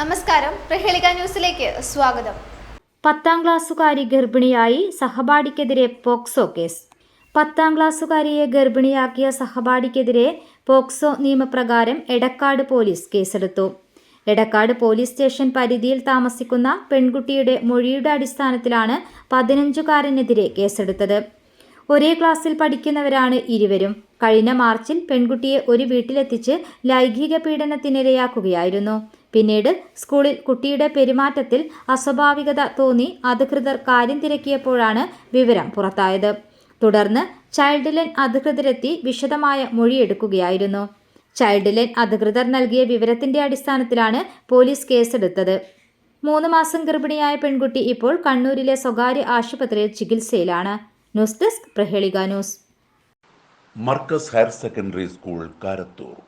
നമസ്കാരം. പ്രഹേളിക ന്യൂസിലേക്ക് സ്വാഗതം. പത്താം ക്ലാസ്സുകാരി ഗർഭിണിയായി സഹപാഠിക്കെതിരെ പോക്സോ കേസ്. പത്താം ക്ലാസ്സുകാരിയെ ഗർഭിണിയാക്കിയ സഹപാഠിക്കെതിരെ പോക്സോ നിയമപ്രകാരം എടക്കാട് പോലീസ് കേസെടുത്തു. എടക്കാട് പോലീസ് സ്റ്റേഷൻ പരിധിയിൽ താമസിക്കുന്ന പെൺകുട്ടിയുടെ മൊഴിയുടെ അടിസ്ഥാനത്തിലാണ് പതിനഞ്ചുകാരനെതിരെ കേസെടുത്തത്. ഒരേ ക്ലാസ്സിൽ പഠിക്കുന്നവരാണ് ഇരുവരും. കഴിഞ്ഞ മാർച്ചിൽ പെൺകുട്ടിയെ ഒരു വീട്ടിലെത്തിച്ച് ലൈംഗിക പീഡനത്തിനിരയാക്കുകയായിരുന്നു. പിന്നീട് സ്കൂളിൽ കുട്ടിയുടെ പെരുമാറ്റത്തിൽ അസ്വാഭാവികത തോന്നി അധികൃതർ കാര്യം തിരക്കിയപ്പോഴാണ് വിവരം പുറത്തായത്. തുടർന്ന് ചൈൽഡ് ലൈൻ അധികൃതരെത്തി വിശദമായ മൊഴിയെടുക്കുകയായിരുന്നു. ചൈൽഡ് ലൈൻ അധികൃതർ നൽകിയ വിവരത്തിന്റെ അടിസ്ഥാനത്തിലാണ് പോലീസ് കേസെടുത്തത്. മൂന്ന് മാസം ഗർഭിണിയായ പെൺകുട്ടി ഇപ്പോൾ കണ്ണൂരിലെ സ്വകാര്യ ആശുപത്രിയിൽ ചികിത്സയിലാണ്. News desk Prahelika news. Markaz higher secondary school Karathur.